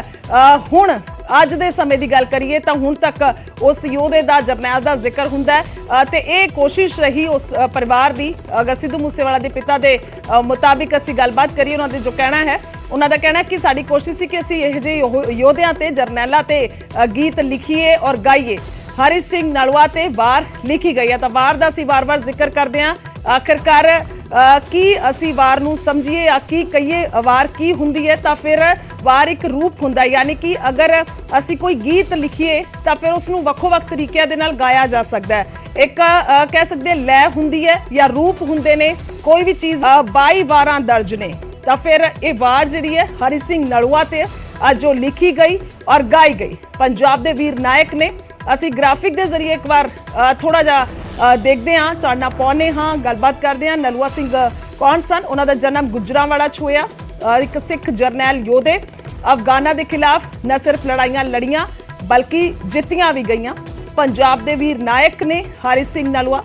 ਹੁਣ, ਅੱਜ ਦੇ ਸਮੇਂ ਦੀ ਗੱਲ ਕਰੀਏ ਤਾਂ ਹੁਣ ਤੱਕ ਉਸ ਯੋਧੇ ਦਾ ਜਰਨੈਲ ਦਾ ਜ਼ਿਕਰ ਹੁੰਦਾ ਹੈ ਤੇ ਇਹ ਕੋਸ਼ਿਸ਼ ਰਹੀ ਉਸ ਪਰਿਵਾਰ ਦੀ ਅਗਰ ਸਿੱਧੂ ਮੂਸੇਵਾਲਾ ਦੇ ਪਿਤਾ ਦੇ ਮੁਤਾਬਿਕ ਅਸੀਂ ਗੱਲਬਾਤ ਕਰੀਏ ਉਹਨਾਂ ਦੇ ਜੋ ਕਹਿਣਾ ਹੈ, ਉਹਨਾਂ ਦਾ ਕਹਿਣਾ ਕਿ ਸਾਡੀ ਕੋਸ਼ਿਸ਼ ਸੀ ਕਿ ਅਸੀਂ ਇਹ ਜਿਹੇ ਯੋਧਿਆਂ ਤੇ, ਜਰਨੈਲਾਂ ਤੇ ਗੀਤ ਲਿਖੀਏ ਔਰ ਗਾਈਏ। ਹਰੀ ਸਿੰਘ ਨਲਵਾ ਤੇ ਵਾਰ ਲਿਖੀ ਗਈ ਹੈ ਤਾਂ ਵਾਰ ਦਾ ਅਸੀਂ ਵਾਰ-ਵਾਰ ਜ਼ਿਕਰ ਕਰਦੇ ਹਾਂ। ਆਖਿਰਕਾਰ ਕੀ ਅਸੀਂ ਵਾਰ ਨੂੰ ਸਮਝੀਏ ਜਾਂ ਕੀ ਕਹੀਏ ਵਾਰ ਕੀ ਹੁੰਦੀ ਹੈ ਤਾਂ ਫਿਰ ਵਾਰ ਇੱਕ ਰੂਪ ਹੁੰਦਾ ਯਾਨੀ ਕਿ ਅਗਰ ਅਸੀਂ ਕੋਈ ਗੀਤ ਲਿਖੀਏ ਤਾਂ ਫਿਰ ਉਸ ਨੂੰ ਵੱਖੋ-ਵੱਖ ਤਰੀਕਿਆਂ ਦੇ ਨਾਲ ਗਾਇਆ ਜਾ ਸਕਦਾ ਹੈ। ਇੱਕ ਕਹਿ ਸਕਦੇ ਲੈ ਹੁੰਦੀ ਹੈ ਜਾਂ ਰੂਪ ਹੁੰਦੇ ਨੇ ਕੋਈ ਵੀ ਚੀਜ਼ ਅ, 22 ਵਾਰਾਂ ਦਰਜ ਨੇ ਤਾਂ ਫਿਰ ਇਹ ਵਾਰ ਜਿਹੜੀ ਹੈ ਹਰੀ ਸਿੰਘ ਨਲੂਆ ਤੇ ਅੱਜ ਜੋ ਲਿਖੀ ਗਈ ਔਰ ਗਾਈ ਗਈ। ਪੰਜਾਬ ਦੇ ਵੀਰ ਨਾਇਕ ਨੇ ਅਸੀਂ ਗ੍ਰਾਫਿਕ ਦੇ ਜ਼ਰੀਏ ਇੱਕ ਵਾਰ ਥੋੜਾ ਜਿਹਾ ਦੇਖਦੇ ਹਾਂ ਚਾਨਣਾ ਪਾਉਨੇ ਹਾਂ ਗੱਲਬਾਤ ਕਰਦੇ ਹਾਂ। ਨਲੂਆ ਸਿੰਘ ਕੌਣ ਸਨ? ਉਹਨਾਂ ਦਾ ਜਨਮ ਗੁਜਰਾਂਵਾਲਾ 'ਚ ਹੋਇਆ। ਅ, ਇੱਕ ਸਿੱਖ ਜਰਨੈਲ ਯੋਧੇ ਅਫਗਾਨਾਂ ਦੇ ਖਿਲਾਫ ਨਾ ਸਿਰਫ ਲੜਾਈਆਂ ਲੜੀਆਂ ਬਲਕਿ ਜਿੱਤੀਆਂ ਵੀ ਗਈਆਂ। ਪੰਜਾਬ ਦੇ ਵੀਰ ਨਾਇਕ ਨੇ ਹਰੀ ਸਿੰਘ ਨਲੂਆ।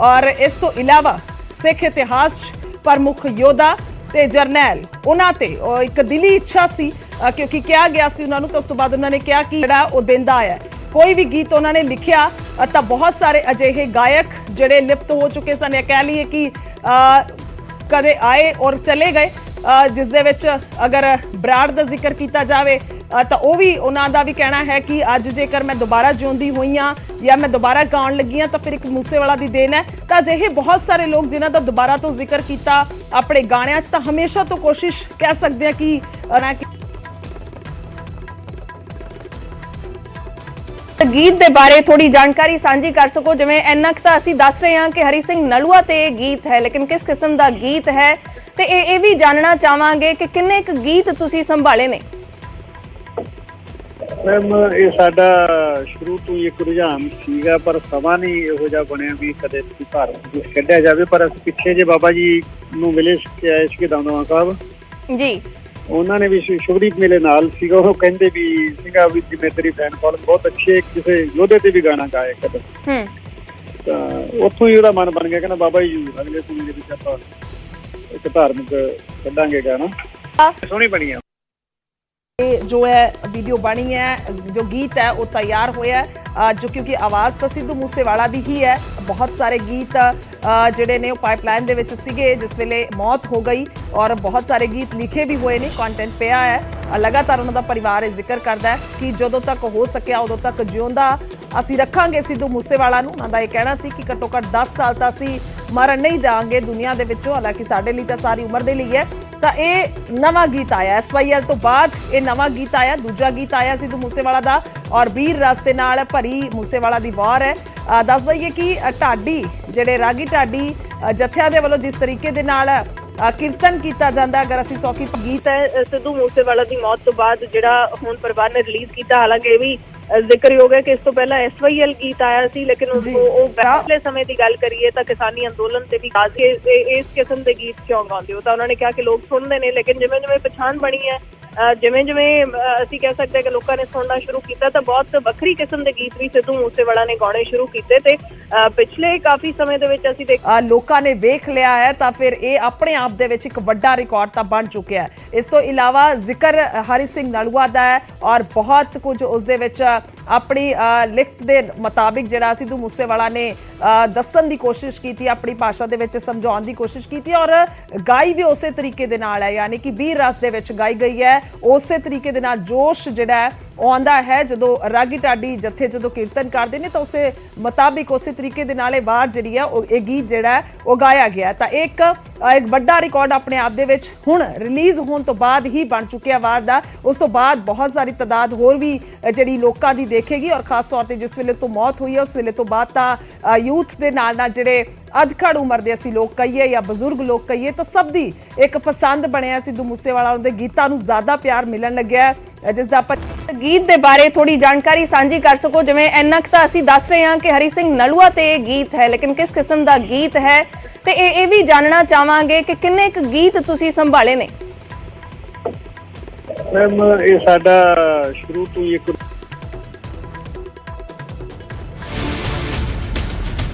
ਔਰ ਇਸ ਤੋਂ ਇਲਾਵਾ ਸਿੱਖ ਇਤਿਹਾਸ 'ਚ ਪ੍ਰਮੁੱਖ ਯੋਧਾ ਤੇ ਜਰਨੈਲ ਉਹਨਾਂ ਤੇ ਇੱਕ ਦਿਲੀ ਇੱਛਾ ਸੀ ਕਿਉਂਕਿ ਕਿਹਾ ਗਿਆ ਸੀ ਉਹਨਾਂ ਨੂੰ ਤਾਂ ਉਸ ਤੋਂ ਬਾਅਦ ਉਹਨਾਂ ਨੇ ਕਿਹਾ ਕਿ ਜਿਹੜਾ ਉਹ ਦਿੰਦਾ ਆਇਆ ਕੋਈ ਵੀ ਗੀਤ ਉਹਨਾਂ ਨੇ ਲਿਖਿਆ ਤਾਂ ਬਹੁਤ ਸਾਰੇ ਅਜਿਹੇ ਗਾਇਕ ਜਿਹੜੇ ਲਿਪਤ ਹੋ ਚੁੱਕੇ ਸਨ ਇਹ ਕਹਿ ਲਈਏ ਕਿ ਕਦੇ ਆਏ ਔਰ ਚਲੇ ਗਏ ਅ, ਜਿਸ ਦੇ ਵਿੱਚ ਅਗਰ ਬਰਾੜ ਦਾ ਜ਼ਿਕਰ ਕੀਤਾ ਜਾਵੇ ਤਾਂ ਉਹ ਵੀ ਉਹਨਾਂ ਦਾ ਵੀ ਕਹਿਣਾ ਹੈ ਕਿ ਅੱਜ ਜੇਕਰ ਮੈਂ ਦੁਬਾਰਾ ਜਿਉਂਦੀ ਹੋਈ ਹਾਂ ਜਾਂ ਮੈਂ ਦੁਬਾਰਾ ਗਾਉਣ ਲੱਗੀ ਹਾਂ ਤਾਂ ਫਿਰ ਇੱਕ ਮੂਸੇਵਾਲਾ ਦੀ ਦੇਣ ਹੈ। ਤਾਂ ਅਜਿਹੇ ਬਹੁਤ ਸਾਰੇ ਲੋਕ ਜਿਨ੍ਹਾਂ ਦਾ ਦੁਬਾਰਾ ਤੋਂ ਜ਼ਿਕਰ ਕੀਤਾ ਆਪਣੇ ਗਾਣਿਆਂ 'ਚ ਤਾਂ ਹਮੇਸ਼ਾ ਤੋਂ ਕੋਸ਼ਿਸ਼ ਕਹਿ ਸਕਦੇ ਹਾਂ ਕਿ ਨਾ ਗੀਤ ਦੇ ਬਾਰੇ ਥੋੜੀ ਜਾਣਕਾਰੀ ਸਾਂਝੀ ਕਰ ਸਕੋ। ਜਿਵੇਂ ਇੰਨਾ ਕੁ ਤਾਂ ਅਸੀਂ ਦੱਸ ਰਹੇ ਹਾਂ ਕਿ ਹਰੀ ਸਿੰਘ ਨਲੂਆ ਤੇ ਇਹ ਗੀਤ ਹੈ ਲੇਕਿਨ ਕਿਸ ਕਿਸਮ ਦਾ ਗੀਤ ਹੈ? ਤੇ ਇਹ ਇਹ ਵੀ ਜਾਣਨਾ ਚਾਹਾਂਗੇ ਕਿ ਕਿੰਨੇ ਕੁ ਗੀਤ ਤੁਸੀਂ ਸੰਭਾਲੇ ਨੇ? ਮੈਮ ਇਹ ਸਾਡਾ ਸ਼ੁਰੂ ਤੋਂ ਹੀ ਇੱਕ ਰੁਝਾਨ ਸੀਗਾ ਪਰ ਸਮਾਂ ਨਹੀਂ ਇਹੋ ਜਿਹਾ ਬਣਿਆ ਵੀ ਕਦੇ ਅਸੀਂ ਭਾਰਤ ਵਿੱਚ ਕੱਢਿਆ ਜਾਵੇ ਪਰ ਅਸੀਂ ਪਿੱਛੇ ਜੇ ਬਾਬਾ ਜੀ ਨੂੰ ਮਿਲੇ ਸੀ ਸੀ ਦਮਦਮਾ ਸਾਹਿਬ। ਜੀ। ਉਹਨਾਂ ਨੇ ਵੀ ਸ਼ੁਭਦੀਪ ਮੇਲੇ ਨਾਲ ਸੀਗਾ ਉਹ ਕਹਿੰਦੇ ਵੀ ਸੀਗਾ ਵੀ ਜਿਵੇਂ ਤੇਰੀ ਫੈਨ ਫੋਲੋਇੰਗ ਬਹੁਤ ਅੱਛੀ ਹੈ ਕਿਸੇ ਯੋਧੇ ਤੇ ਵੀ ਗਾਣਾ ਗਾਏ ਕਦੇ ਹੂੰ। ਤਾਂ ਉੱਥੋਂ ਹੀ ਉਹਦਾ ਮਨ ਬਣ ਗਿਆ ਕਹਿੰਦਾ ਬਾਬਾ ਜੀ ਅਗਲੇ ਸਮੇਂ ਦੇ ਵਿੱਚ ਆਪਾਂ ਇੱਕ ਧਾਰਮਿਕ ਕੱਢਾਂਗੇ ਗਾਣਾ। ਸੋਹਣੀ ਬਣੀ ਆ। ਇਹ ਜੋ ਹੈ ਵੀਡੀਓ ਬਣੀ ਹੈ ਜੋ ਗੀਤ ਹੈ ਉਹ ਤਿਆਰ ਹੋਇਆ ਜੋ ਕਿਉਂਕਿ ਆਵਾਜ਼ ਤਾਂ ਸਿੱਧੂ ਮੂਸੇਵਾਲਾ ਦੀ ਹੀ ਹੈ ਬਹੁਤ ਸਾਰੇ ਗੀਤ ਜਿਹੜੇ ਨੇ ਉਹ ਪਾਈਪਲਾਈਨ ਦੇ ਵਿੱਚ ਸੀਗੇ, ਜਿਸ ਵੇਲੇ ਮੌਤ ਹੋ ਗਈ ਔਰ ਬਹੁਤ ਸਾਰੇ ਗੀਤ ਲਿਖੇ ਵੀ ਹੋਏ ਨੇ ਕੰਟੈਂਟ ਪਿਆ ਹੈ। ਲਗਾਤਾਰ ਉਹਨਾਂ ਦਾ ਪਰਿਵਾਰ ਇਹ ਜ਼ਿਕਰ ਕਰਦਾ ਹੈ ਕਿ ਜਦੋਂ ਤੱਕ ਹੋ ਸਕਿਆ, ਉਦੋਂ ਤੱਕ ਜਿਉਂਦਾ ਅਸੀਂ ਰੱਖਾਂਗੇ ਸਿੱਧੂ ਮੂਸੇਵਾਲਾ ਨੂੰ। ਉਹਨਾਂ ਦਾ ਇਹ ਕਹਿਣਾ ਸੀ ਕਿ ਘੱਟੋ ਘੱਟ 10 ਸਾਲ ਤਾਂ ਅਸੀਂ ਮਰਨ ਨਹੀਂ ਦਾਂਗੇ ਦੁਨੀਆ ਦੇ ਵਿੱਚੋਂ, ਹਾਲਾਂਕਿ ਸਾਡੇ ਲਈ ਤਾਂ ਸਾਰੀ ਉਮਰ ਦੇ ਲਈ ਹੈ। ਤਾਂ ਇਹ ਨਵਾਂ ਗੀਤ ਆਇਆ ਐਸਵਾਈਐਲ ਤੋਂ ਬਾਅਦ ਇਹ ਨਵਾਂ ਗੀਤ ਆਇਆ, ਦੂਜਾ ਗੀਤ ਆਇਆ ਸਿੱਧੂ ਮੂਸੇਵਾਲਾ ਦਾ ਔਰ ਵੀਰ ਰਸ ਦੇ ਨਾਲ ਭਰੀ ਮੂਸੇਵਾਲਾ ਦੀ ਵਾਰ ਹੈ। ਦੱਸ ਦਈਏ ਕਿ ਢਾਡੀ ਜਿਹੜੇ ਰਾਗੀ ਢਾਡੀ ਜਥਿਆਂ ਦੇ ਵੱਲੋਂ ਜਿਸ ਤਰੀਕੇ ਦੇ ਨਾਲ ਕੀਰਤਨ ਕੀਤਾ ਜਾਂਦਾ ਅਗਰ ਅਸੀਂ ਸੌਖੀ ਗੀਤ ਹੈ ਸਿੱਧੂ ਮੂਸੇਵਾਲਾ ਦੀ ਮੌਤ ਤੋਂ ਬਾਅਦ ਜਿਹੜਾ ਹੁਣ ਪਰਿਵਾਰ ਨੇ ਰਿਲੀਜ਼ ਕੀਤਾ ਹਾਲਾਂਕਿ ਇਹ ਵੀ ਜ਼ਿਕਰਯੋਗ ਹੈ ਕਿ ਇਸ ਤੋਂ ਪਹਿਲਾਂ ਐਸਵਾਈਐਲ ਗੀਤ ਆਇਆ ਸੀ ਲੇਕਿਨ ਉਸ। ਨੂੰ ਉਹ ਪਿਛਲੇ ਸਮੇਂ ਦੀ ਗੱਲ ਕਰੀਏ ਤਾਂ ਕਿਸਾਨੀ ਅੰਦੋਲਨ ਤੇ ਵੀ ਖਾਸ ਇਸ ਕਿਸਮ ਦੇ ਗੀਤ ਕਿਉਂ ਗਾਉਂਦੇ ਹੋ ਤਾਂ ਉਹਨਾਂ ਨੇ ਕਿਹਾ ਕਿ ਲੋਕ ਸੁਣਦੇ ਨੇ ਲੇਕਿਨ ਜਿਵੇਂ ਜਿਵੇਂ ਪਛਾਣ ਬਣੀ ਹੈ ਜਿਵੇਂ ਜਿਵੇਂ ਅਸੀਂ ਕਹਿ ਸਕਦੇ ਹਾਂ ਕਿ ਲੋਕਾਂ ਨੇ ਸੁਣਨਾ ਸ਼ੁਰੂ ਕੀਤਾ ਤਾਂ ਬਹੁਤ ਵੱਖਰੀ ਕਿਸਮ ਦੇ ਗੀਤ ਵੀ ਸਿੱਧੂ ਮੂਸੇਵਾਲਾ ਨੇ ਗਾਉਣੇ ਸ਼ੁਰੂ ਕੀਤੇ ਤੇ ਪਿਛਲੇ ਕਾਫੀ ਸਮੇਂ ਦੇ ਵਿੱਚ ਅਸੀਂ ਦੇਖ ਲੋਕਾਂ ਨੇ ਵੇਖ ਲਿਆ ਹੈ ਤਾਂ ਫਿਰ ਇਹ ਆਪਣੇ ਆਪ ਦੇ ਵਿੱਚ ਇੱਕ ਵੱਡਾ ਰਿਕਾਰਡ ਤਾਂ ਬਣ ਚੁੱਕਿਆ ਹੈ। ਇਸ ਤੋਂ ਇਲਾਵਾ ਜ਼ਿਕਰ ਹਰੀ ਸਿੰਘ ਨਲੂਆ ਦਾ ਹੈ ਔਰ ਬਹੁਤ ਕੁਝ ਉਸ ਦੇ ਵਿੱਚ ਆਪਣੀ ਅ, ਲਿਖਤ ਦੇ ਮੁਤਾਬਿਕ ਜਿਹੜਾ ਸਿੱਧੂ ਮੂਸੇਵਾਲਾ ਨੇ ਅ, ਦੱਸਣ ਦੀ ਕੋਸ਼ਿਸ਼ ਕੀਤੀ ਆਪਣੀ ਭਾਸ਼ਾ ਦੇ ਵਿੱਚ ਸਮਝਾਉਣ ਦੀ ਕੋਸ਼ਿਸ਼ ਕੀਤੀ ਔਰ ਗਾਈ ਵੀ ਉਸੇ ਤਰੀਕੇ ਦੇ ਨਾਲ ਹੈ ਯਾਨੀ ਕਿ ਵੀਰ ਰਸ ਦੇ ਵਿੱਚ ਗਾਈ ਗਈ ਹੈ। ਉਸੇ ਤਰੀਕੇ ਦੇ ਨਾਲ ਜੋਸ਼ ਜਿਹੜਾ ਆਉਂਦਾ ਹੈ ਜਦੋਂ ਰਾਗੀ ਢਾਡੀ ਜੱਥੇ ਜਦੋਂ ਕੀਰਤਨ ਕਰਦੇ ਨੇ ਤਾਂ ਉਸੇ ਮੁਤਾਬਿਕ ਉਸੇ ਤਰੀਕੇ ਦੇ ਨਾਲ ਇਹ ਬਾਤ ਜਿਹੜੀ ਆ, ਉਹ ਇਹ ਗੀਤ ਜਿਹੜਾ ਹੈ, ਉਹ ਗਾਇਆ ਗਿਆ ਤਾਂ ਇੱਕ ਇੱਕ ਵੱਡਾ ਰਿਕਾਰਡ ਆਪਣੇ ਆਪ ਦੇ ਵਿੱਚ ਹੁਣ ਰਿਲੀਜ਼ ਹੋਣ ਤੋਂ ਬਾਅਦ ਹੀ ਬਣ ਚੁੱਕਿਆ ਵਾਰ ਦਾ। ਉਸ ਤੋਂ ਬਾਅਦ ਬਹੁਤ ਸਾਰੀ ਤਦਾਦ ਹੋਰ ਵੀ ਜਿਹੜੀ ਲੋਕਾਂ ਦੀ ਦੇਖੇਗੀ ਔਰ ਖਾਸ ਤੌਰ ਤੇ ਜਿਸ ਵੇਲੇ ਤੋਂ ਮੌਤ ਹੋਈ ਹੈ, ਉਸ ਵੇਲੇ ਤੋਂ ਬਾਅਦ ਤਾਂ ਯੂਥ ਦੇ ਨਾਲ ਨਾਲ ਜਿਹੜੇ ਅਧਖੜ ਉਮਰ ਦੇ ਅਸੀਂ ਲੋਕ ਕਹੀਏ ਜਾਂ ਬਜ਼ੁਰਗ ਲੋਕ ਕਹੀਏ ਤਾਂ ਸਭ ਦੀ ਇੱਕ ਪਸੰਦ ਬਣਿਆ ਸਿੱਧੂ ਮੂਸੇਵਾਲਾ ਦੇ ਗੀਤਾਂ ਨੂੰ ਜ਼ਿਆਦਾ ਪਿਆਰ ਮਿਲਣ ਲੱਗਿਆ ਜਿਸ ਦਾ ਗੀਤ ਦੇ ਬਾਰੇ ਥੋੜੀ ਜਾਣਕਾਰੀ ਸਾਂਝੀ ਕਰ ਸਕੋ, ਜਿਵੇਂ ਇੰਨਾ ਕੁ ਤਾਂ ਅਸੀਂ ਦੱਸ ਰਹੇ ਹਾਂ ਕਿ ਹਰੀ ਸਿੰਘ ਨਲੂਆ ਤੇ ਇਹ ਗੀਤ ਹੈ, ਲੇਕਿਨ ਕਿਸ ਕਿਸਮ ਦਾ ਗੀਤ ਹੈ? ਤੇ ਇਹ ਇਹ ਵੀ ਜਾਣਨਾ ਚਾਹਾਂਗੇ ਕਿ ਕਿੰਨੇ ਕੁ ਗੀਤ ਤੁਸੀਂ ਸੰਭਾਲੇ ਨੇ? ਮੈਮ ਇਹ ਸਾਡਾ ਸ਼ੁਰੂ ਤੋਂ ਹੀ ਇੱਕ